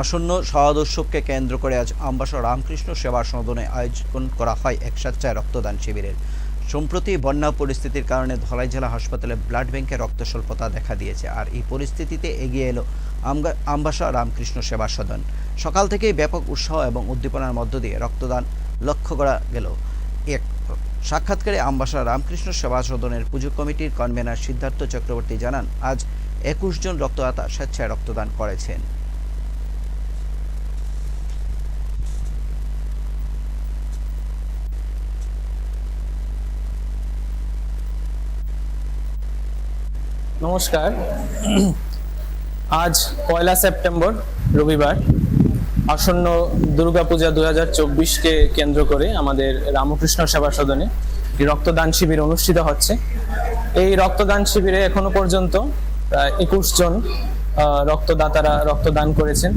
আসন্ন শাহাদোৎসবকে কেন্দ্র করে আজ আমবাসা রামকৃষ্ণ সেবা সদনে আয়োজন করা হয় এক স্বেচ্ছায় রক্তদান শিবিরের। সম্প্রতি বন্যা পরিস্থিতির কারণে ধলাই জেলা হাসপাতালে ব্লাড ব্যাংকে রক্ত স্বল্পতা দেখা দিয়েছে আর এই পরিস্থিতিতে এগিয়ে এলো আমবাসা রামকৃষ্ণ সেবা সদন। সকাল থেকেই ব্যাপক উৎসাহ এবং উদ্দীপনার মধ্য দিয়ে রক্তদান লক্ষ্য করা গেল। এক সাক্ষাৎকারে আমবাসা রামকৃষ্ণ সেবা সদনের পুজো কমিটির কনভেনার সিদ্ধার্থ চক্রবর্তী জানান, আজ একুশ জন রক্তদাতা স্বেচ্ছায় রক্তদান করেছেন। নমস্কার। আজ পয়লা সেপ্টেম্বর, রবিবার। আসন্ন দুর্গাপূজা দু হাজার চব্বিশকে কেন্দ্র করে আমাদের রামকৃষ্ণ সেবা সদনে রক্তদান শিবির অনুষ্ঠিত হচ্ছে। এই রক্তদান শিবিরে এখনও পর্যন্ত প্রায় একুশ জন রক্তদাতারা রক্তদান করেছেন।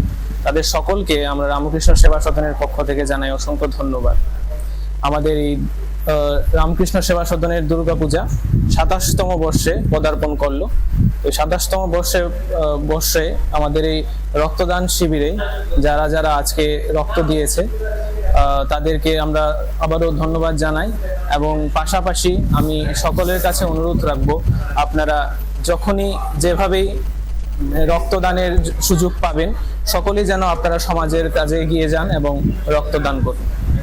তাদের সকলকে আমরা রামকৃষ্ণ সেবা সদনের পক্ষ থেকে জানাই অসংখ্য ধন্যবাদ। আমাদের এই রামকৃষ্ণ সেবা সদনের দুর্গাপূজা সাতাশতম বর্ষে পদার্পণ করল। তো সাতাশতম বর্ষে বর্ষে আমাদের এই রক্তদান শিবিরে যারা যারা আজকে রক্ত দিয়েছে তাদেরকে আমরা আবারও ধন্যবাদ জানাই এবং পাশাপাশি আমি সকলের কাছে অনুরোধ রাখব, আপনারা যখনই যেভাবেই রক্তদানের সুযোগ পাবেন সকলেই যেন আপনারা সমাজের কাজে এগিয়ে যান এবং রক্তদান করুন।